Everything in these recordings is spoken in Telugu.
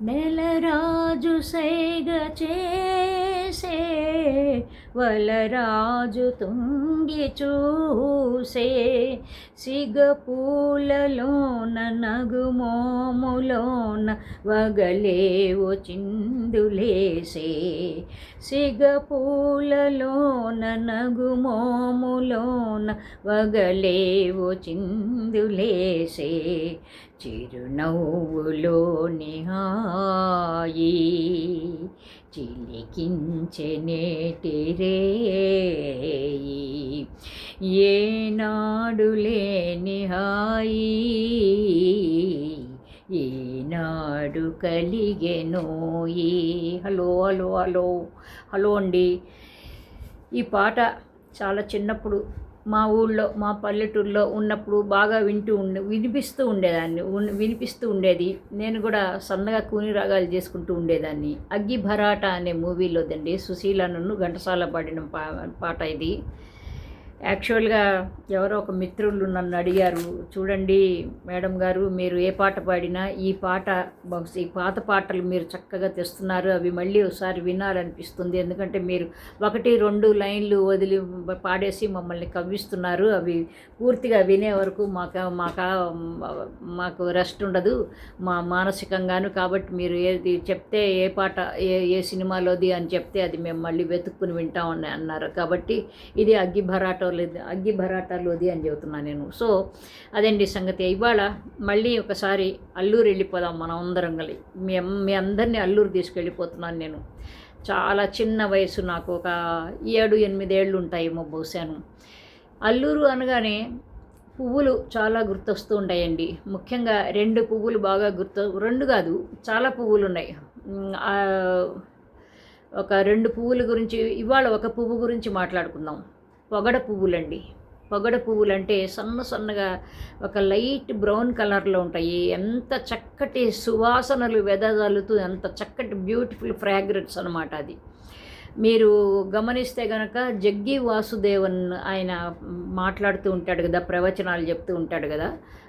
నెలరాజు సేగ చేసే వలరాజు తుంగి చూసే. సిగపూలలోన నగుమోములోన వగలేవు చిందులేసే సిగపూలలోన నగుమోములోన వగలేవు చిందులేసే చిరునవ్వులో నిహాయి చిలికించె నేటిరేయి ఏనాడు లేని హాయి ఈనాడు హలో హలో హలో హలో అండి. ఈ పాట చాలా చిన్నప్పుడు మా ఊళ్ళో మా పల్లెటూరులో ఉన్నప్పుడు బాగా వింటూ ఉండే వినిపిస్తూ ఉండేదాన్ని. వినిపిస్తూ ఉండేది. నేను కూడా సన్నగా కూని రాగాలు చేసుకుంటూ ఉండేదాన్ని. అగ్గి భరాట అనే మూవీలోదండి సుశీల నన్ను ఘంటసాల పాడిన పా పాట ఇది. యాక్చువల్గా ఎవరో ఒక మిత్రులు నన్ను అడిగారు చూడండి మేడం గారు మీరు ఏ పాట పాడినా ఈ పాట బహుశా ఈ పాత పాటలు మీరు చక్కగా తెస్తున్నారు అవి మళ్ళీ ఒకసారి వినాలనిపిస్తుంది. ఎందుకంటే మీరు ఒకటి రెండు లైన్లు వదిలి పాడేసి మమ్మల్ని కవ్విస్తున్నారు. అవి పూర్తిగా వినే వరకు మాకు మాకు మాకు రెస్ట్ ఉండదు మా మానసికంగాను. కాబట్టి మీరు ఏది చెప్తే ఏ పాట ఏ ఏ సినిమాలోది అని చెప్తే అది మేము మళ్ళీ వెతుక్కుని వింటామని అన్నారు. కాబట్టి ఇది అగ్గి లేదు అగ్గి భరాటాలోది అని చెబుతున్నాను నేను. సో అదండి సంగతి. ఇవాళ మళ్ళీ ఒకసారి అల్లూరు వెళ్ళిపోదాం మనం అందరం కలిసి. మీ మీ అందరినీ అల్లూరు తీసుకెళ్ళిపోతున్నాను నేను. చాలా చిన్న వయసు నాకు ఒక ఏడు ఎనిమిదేళ్ళు ఉంటాయేమో బహుశాను. అల్లూరు అనగానే పువ్వులు చాలా గుర్తొస్తూ ఉంటాయండి. ముఖ్యంగా రెండు పువ్వులు బాగా గుర్తు రెండు కాదు చాలా పువ్వులు ఉన్నాయి. ఒక రెండు పువ్వుల గురించి ఇవాళ ఒక పువ్వు గురించి మాట్లాడుకుందాం. పొగడ పువ్వులండి. పొగడ పువ్వులు అంటే సన్న సన్నగా ఒక లైట్ బ్రౌన్ కలర్లో ఉంటాయి. ఎంత చక్కటి సువాసనలు వెదజల్లుతూ ఎంత చక్కటి బ్యూటిఫుల్ ఫ్రాగ్రెన్స్ అనమాట అది. మీరు గమనిస్తే గనక జగ్గి వాసుదేవన్ ఆయన మాట్లాడుతూ ఉంటాడు కదా ప్రవచనాలు చెప్తూ ఉంటాడు కదా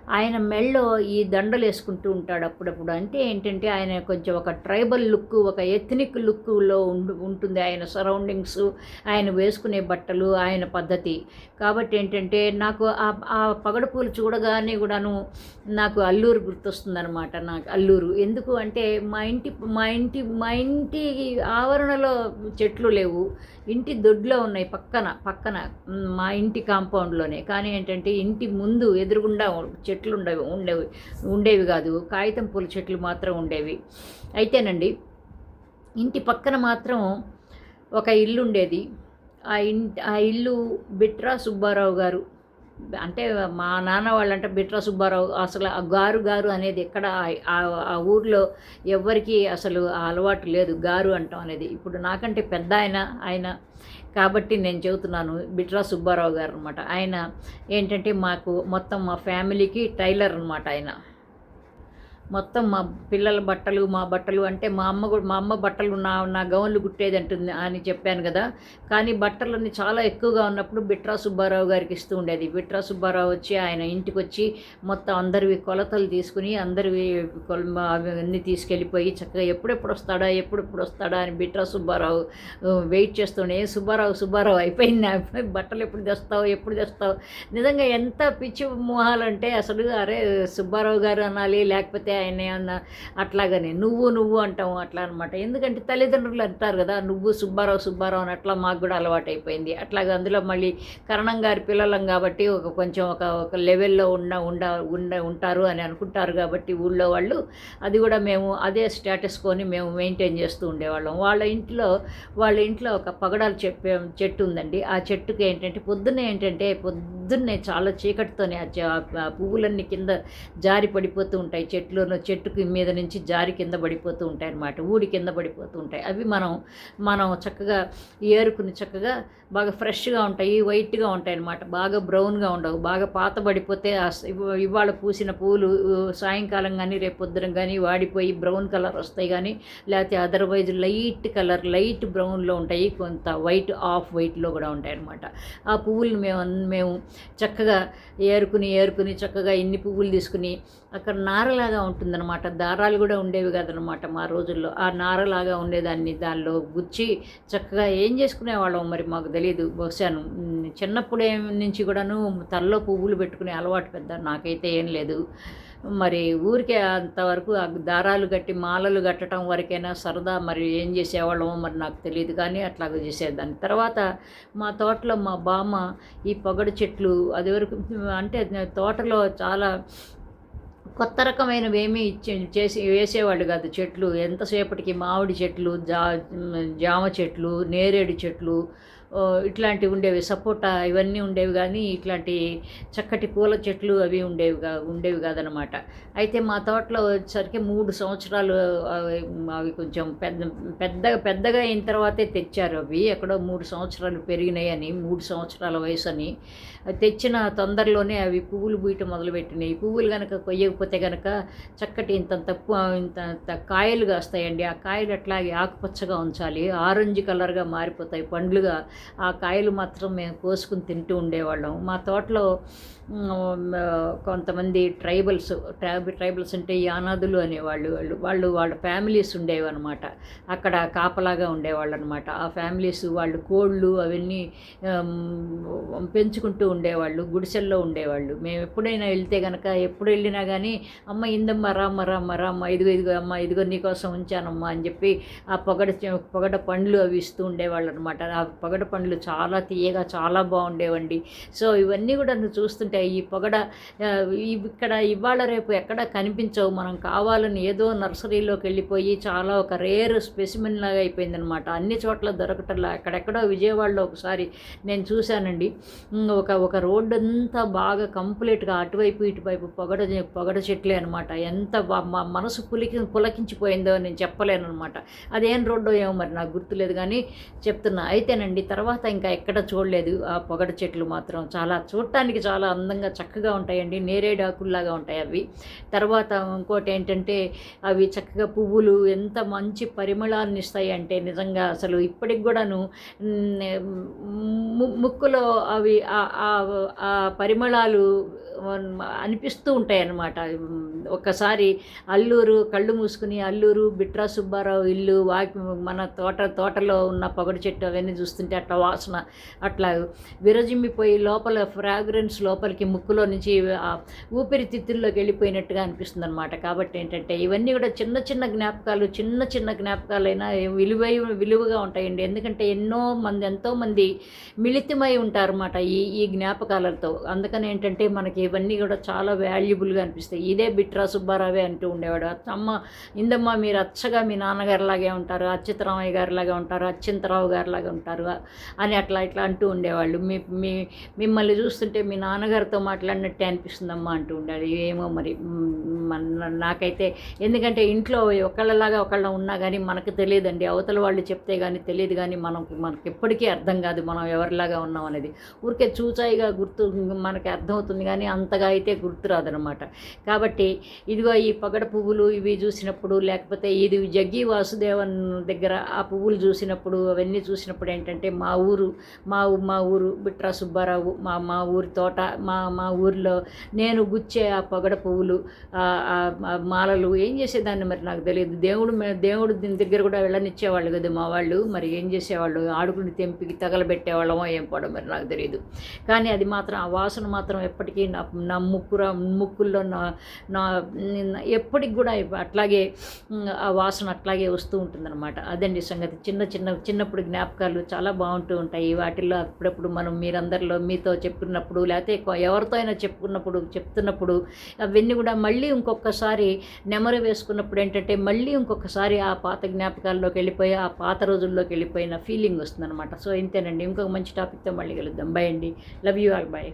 ఆయన మెళ్ళో ఈ దండలు వేసుకుంటూ ఉంటాడు అప్పుడప్పుడు. అంటే ఏంటంటే ఆయన కొంచెం ఒక ట్రైబల్ లుక్ ఒక ఎథనిక్ లుక్లో ఉండు ఉంటుంది ఆయన సరౌండింగ్స్ ఆయన వేసుకునే బట్టలు ఆయన పద్ధతి. కాబట్టి ఏంటంటే నాకు ఆ ఆ పగడపూలు చూడగానే కూడాను నాకు అల్లూరు గుర్తొస్తుందనమాట నాకు అల్లూరు. ఎందుకు అంటే మా ఇంటి మా ఇంటి మా ఇంటి ఆవరణలో చెట్లు లేవు. ఇంటి దొడ్లో ఉన్నాయి పక్కన పక్కన మా ఇంటి కాంపౌండ్లోనే. కానీ ఏంటంటే ఇంటి ముందు ఎదురుగుండా చెట్లు చెట్లు ఉండేవి ఉండేవి ఉండేవి కాదు. కాగితం పూల చెట్లు మాత్రం ఉండేవి. అయితేనండి ఇంటి పక్కన మాత్రం ఒక ఇల్లు ఉండేది ఆ ఇంటి ఆ ఇల్లు బిట్రా సుబ్బారావు గారు అంటే మా నాన్న వాళ్ళంటే బిట్రా సుబ్బారావు అసలు ఆ గారు గారు అనేది ఎక్కడ ఆ- ఆ- ఊర్లో ఎవ్వరికీ అసలు ఆ అలవాటు లేదు గారు అంటాం అనేది. ఇప్పుడు నాకంటే పెద్ద ఆయన ఆయన కాబట్టి నేను చెబుతున్నాను బిట్రా సుబ్బారావు గారు అనమాట ఆయన ఏంటంటే మాకు మొత్తం మా ఫ్యామిలీకి టైలర్ అనమాట ఆయన. మొత్తం మా పిల్లల బట్టలు మా బట్టలు అంటే మా అమ్మ కూడా మా అమ్మ బట్టలు నా నా గౌన్లు కుట్టేది అంటుంది అని చెప్పాను కదా. కానీ బట్టలన్నీ చాలా ఎక్కువగా ఉన్నప్పుడు బిట్రా సుబ్బారావు గారికి ఇస్తూ ఉండేది. బిట్రా సుబ్బారావు వచ్చి ఆయన ఇంటికి వచ్చి మొత్తం అందరివి కొలతలు తీసుకుని అందరివి కొల అవన్నీ తీసుకెళ్ళిపోయి చక్కగా ఎప్పుడెప్పుడు వస్తాడా ఎప్పుడెప్పుడు వస్తాడా అని బిట్రా సుబ్బారావు వెయిట్ చేస్తుండే సుబ్బారావు సుబ్బారావు అయిపోయింది బట్టలు ఎప్పుడు తెస్తావు ఎప్పుడు తెస్తావు? నిజంగా ఎంత పిచ్చి మొహాలంటే అసలు అరే సుబ్బారావు గారు అనాలి లేకపోతే ఆయన ఏమన్నా అట్లాగని. నువ్వు నువ్వు అంటాము అట్లా అనమాట ఎందుకంటే తల్లిదండ్రులు అంటారు కదా నువ్వు సుబ్బారావు సుబ్బారావు అని అట్లా మాకు కూడా అలవాటు అయిపోయింది అట్లాగా అందులో మళ్ళీ కరణం గారి పిల్లలం కాబట్టి ఒక కొంచెం ఒక ఒక లెవెల్లో ఉన్న ఉండ ఉండ ఉంటారు అని అనుకుంటారు కాబట్టి ఊళ్ళో వాళ్ళు. అది కూడా మేము అదే స్టేటస్ కొని మేము మెయింటైన్ చేస్తూ ఉండేవాళ్ళం. వాళ్ళ ఇంట్లో వాళ్ళ ఇంట్లో ఒక పగడాలు చెప్పే చెట్టు ఉందండి. ఆ చెట్టుకి ఏంటంటే పొద్దున్నే ఏంటంటే పొద్దున్నే చాలా చీకటితోనే ఆ పువ్వులన్నీ కింద జారి పడిపోతూ ఉంటాయి చెట్లు. చెట్టుకి మీద నుంచి జారి కింద పడిపోతూ ఉంటాయి అన్నమాట ఊడి కింద పడిపోతూ ఉంటాయి. అవి మనం మనం చక్కగా ఏరుకుని చక్కగా బాగా ఫ్రెష్గా ఉంటాయి. వైట్గా ఉంటాయి అన్నమాట బాగా బ్రౌన్గా ఉండవు. బాగా పాత పడిపోతే ఇవాళ పూసిన పూలు సాయంకాలం కానీ రేపు పొద్దున కానీ వాడిపోయి బ్రౌన్ కలర్ వస్తాయి కానీ లేకపోతే అదర్వైజ్ లైట్ కలర్ లైట్ బ్రౌన్లో ఉంటాయి. కొంత వైట్ ఆఫ్ వైట్లో కూడా ఉంటాయి అన్నమాట ఆ పువ్వులు మేము మేము చక్కగా ఏరుకుని ఏరుకుని చక్కగా ఇన్ని పువ్వులు తీసుకుని అక్కడ నారలాగా ఉంటుందన్నమాట. దారాలు కూడా ఉండేవి కదనమాట మా రోజుల్లో. ఆ నారలాగా ఉండేదాన్ని దానిలో గుచ్చి చక్కగా ఏం చేసుకునేవాళ్ళం మరి మాకు తెలియదు బహుశాను చిన్నప్పుడే నుంచి కూడాను తలలో పువ్వులు పెట్టుకునే అలవాటు పెద్ద నాకైతే ఏం లేదు. మరి ఊరికే అంతవరకు ఆ దారాలు కట్టి మాలలు కట్టడం వరకైనా సరదా మరి ఏం చేసేవాళ్ళమో మరి నాకు తెలియదు కానీ అట్లాగ చేసేదాన్ని. తర్వాత మా తోటలో మా బామ్మ ఈ పొగడు చెట్లు అది వరకు అంటే తోటలో చాలా కొత్త రకమైనవి ఏమీ చేసి వేసేవాళ్ళు కాదు చెట్లు. ఎంతసేపటికి మామిడి చెట్లు జా జామ చెట్లు నేరేడు చెట్లు ఇట్లాంటివి ఉండేవి. సపోటా ఇవన్నీ ఉండేవి కానీ ఇట్లాంటి చక్కటి పూల చెట్లు అవి ఉండేవి కా ఉండేవి కాదనమాట అయితే మా తోటలో వచ్చేసరికి మూడు సంవత్సరాలు అవి కొంచెం పెద్ద పెద్దగా పెద్దగా అయిన తర్వాతే తెచ్చారు అవి. ఎక్కడో మూడు సంవత్సరాలు పెరిగినాయని మూడు సంవత్సరాల వయసు అని తెచ్చిన తొందరలోనే అవి పువ్వులు బూయటం మొదలుపెట్టినాయి. పువ్వులు కనుక కొయ్యకపోతే కనుక చక్కటి ఇంత తక్కువ ఇంత ఇంత కాయలు కాస్తాయండి. ఆ కాయలు అట్లాగే ఆకుపచ్చగా ఉంచాలి. ఆరెంజ్ కలర్గా మారిపోతాయి. పండ్లుగా ఆ కాయలు మాత్రం మేము కోసుకుని తింటూ ఉండేవాళ్ళం. మా తోటలో కొంతమంది ట్రైబల్స్ ట్రైబ్ ట్రైబల్స్ అంటే యానాదులు అనేవాళ్ళు వాళ్ళు వాళ్ళు వాళ్ళ ఫ్యామిలీస్ ఉండేవి అనమాట అక్కడ కాపలాగా ఉండేవాళ్ళు అనమాట ఆ ఫ్యామిలీస్ వాళ్ళు కోళ్ళు అవన్నీ పెంచుకుంటూ ఉండేవాళ్ళు గుడిసెల్లో ఉండేవాళ్ళు. మేము ఎప్పుడైనా వెళ్తే కనుక ఎప్పుడు వెళ్ళినా కానీ అమ్మ ఇందమ్మ రామ్మ రామ్మ రామ్మ ఇదిగో ఇదిగో అమ్మ ఇదిగో నీకోసం ఉంచానమ్మా అని చెప్పి ఆ పొగడ పొగడ పండ్లు అవి ఇస్తూ ఉండేవాళ్ళు అనమాట ఆ పొగడ పండ్లు చాలా తీయగా చాలా బాగుండేవండి. సో ఇవన్నీ కూడా నువ్వు చూస్తుంటే ఈ పొగడ ఇవి ఇక్కడ ఇవాళ రేపు ఎక్కడ కనిపించవు. మనం కావాలని ఏదో నర్సరీలోకి వెళ్ళిపోయి చాలా ఒక రేర్ స్పెసిమెన్ లాగా అయిపోయిందనమాట అన్ని చోట్ల దొరకటంలా. అక్కడెక్కడో విజయవాడలో ఒకసారి నేను చూశానండి. ఒక ఒక రోడ్డు అంతా బాగా కంప్లీట్గా అటువైపు ఇటువైపు పొగడ పొగడ చెట్లే అనమాట ఎంత మనసు పులికి పులకించిపోయిందో నేను చెప్పలేను అనమాట అదేం రోడ్డో ఏమో మరి నాకు గుర్తులేదు కానీ చెప్తున్నా. అయితేనండి తర్వాత ఇంకా ఎక్కడ చూడలేదు ఆ పొగడ చెట్లు మాత్రం. చాలా చూడటానికి చాలా అందంగా చక్కగా ఉంటాయండి నేరేడు ఆకుల్లాగా ఉంటాయి అవి. తర్వాత ఇంకోటి ఏంటంటే అవి చక్కగా పువ్వులు ఎంత మంచి పరిమళాన్ని ఇస్తాయి అంటే నిజంగా అసలు ఇప్పటికి కూడాను ముక్కులో అవి ఆ పరిమళాలు అనిపిస్తూ ఉంటాయి అన్నమాట ఒక్కసారి అల్లూరు కళ్ళు మూసుకుని అల్లూరు బిట్రా సుబ్బారావు ఇల్లు వాకి మన తోట తోటలో ఉన్న పొగడి చెట్టు అవన్నీ చూస్తుంటే అట్లా వాసన అట్లా విరజిమ్మిపోయి లోపల ఫ్రాగ్రెన్స్ లోపలికి ముక్కులో నుంచి ఊపిరితిత్తుల్లోకి వెళ్ళిపోయినట్టుగా అనిపిస్తుంది అనమాట కాబట్టి ఏంటంటే ఇవన్నీ కూడా చిన్న చిన్న జ్ఞాపకాలు చిన్న చిన్న జ్ఞాపకాలైనా విలువై విలువగా ఉంటాయండి. ఎందుకంటే ఎన్నో మంది ఎంతోమంది మిళితమై ఉంటారన్నమాట ఈ ఈ జ్ఞాపకాలతో. అందుకని ఏంటంటే మనకి ఇవన్నీ కూడా చాలా వాల్యుబుల్గా అనిపిస్తాయి. ఇదే బిట్రా సుబ్బారావే అంటూ ఉండేవాడు. అమ్మ ఇందమ్మ మీరు అచ్చగా మీ నాన్నగారిలాగే ఉంటారు అచ్యుతరామయ్య గారిలాగా ఉంటారు అచ్యంతరావు గారిలాగా ఉంటారు అని అట్లా ఇట్లా అంటూ ఉండేవాళ్ళు. మీ మీ మిమ్మల్ని చూస్తుంటే మీ నాన్నగారితో మాట్లాడినట్టే అనిపిస్తుందమ్మా అంటూ ఉండాలి ఏమో మరి నాకైతే ఎందుకంటే ఇంట్లో ఒకళ్ళలాగా ఒకళ్ళ ఉన్నా కానీ మనకు తెలియదండి. అవతల వాళ్ళు చెప్తే కానీ తెలియదు కానీ మనకు మనకి ఎప్పటికీ అర్థం కాదు మనం ఎవరిలాగా ఉన్నాం అనేది. ఊరికే చూచాయిగా గుర్తు మనకి అర్థమవుతుంది కానీ అంతగా అయితే గుర్తురాదనమాట కాబట్టి ఇదిగో ఈ పగడ పువ్వులు ఇవి చూసినప్పుడు లేకపోతే ఇది జగ్గి వాసుదేవన్ దగ్గర ఆ పువ్వులు చూసినప్పుడు అవన్నీ చూసినప్పుడు ఏంటంటే మా ఊరు మా ఊ- మా ఊరు బిట్రా సుబ్బారావు మా మా ఊరి తోట మా మా ఊరిలో నేను గుచ్చే ఆ పగడ పువ్వులు మాలలు ఏం చేసేదాన్ని మరి నాకు తెలియదు. దేవుడు దేవుడు దీని దగ్గర కూడా వెళ్ళనిచ్చేవాళ్ళు కదా మా వాళ్ళు. మరి ఏం చేసేవాళ్ళు? ఆడుకుని తెంపికి తగలబెట్టేవాళ్ళమో ఏం పడో మరి నాకు తెలియదు. కానీ అది మాత్రం ఆ వాసన మాత్రం ఎప్పటికీ నా నా ముక్కుర ముక్కుల్లో నా నా ఎప్పటికి కూడా అట్లాగే ఆ వాసన అట్లాగే వస్తూ ఉంటుందన్నమాట. అదండి సంగతి. చిన్న చిన్న చిన్నప్పుడు జ్ఞాపకాలు చాలా బాగుంటూ ఉంటాయి. వాటిల్లో అప్పుడప్పుడు మనం మీరందరిలో మీతో చెప్పుకున్నప్పుడు లేకపోతే ఎవరితో అయినా చెప్పుకున్నప్పుడు చెప్తున్నప్పుడు అవన్నీ కూడా మళ్ళీ ఇంకొకసారి నెమరు వేసుకున్నప్పుడు ఏంటంటే మళ్ళీ ఇంకొకసారి ఆ పాత జ్ఞాపకాల్లోకి వెళ్ళిపోయి ఆ పాత రోజుల్లోకి వెళ్ళిపోయిన ఫీలింగ్ వస్తుందన్నమాట. సో ఇంతేనండి. ఇంకొక మంచి టాపిక్తో మళ్ళీ కలుద్దాం. బాయ్ అండి. Love you all. బాయ్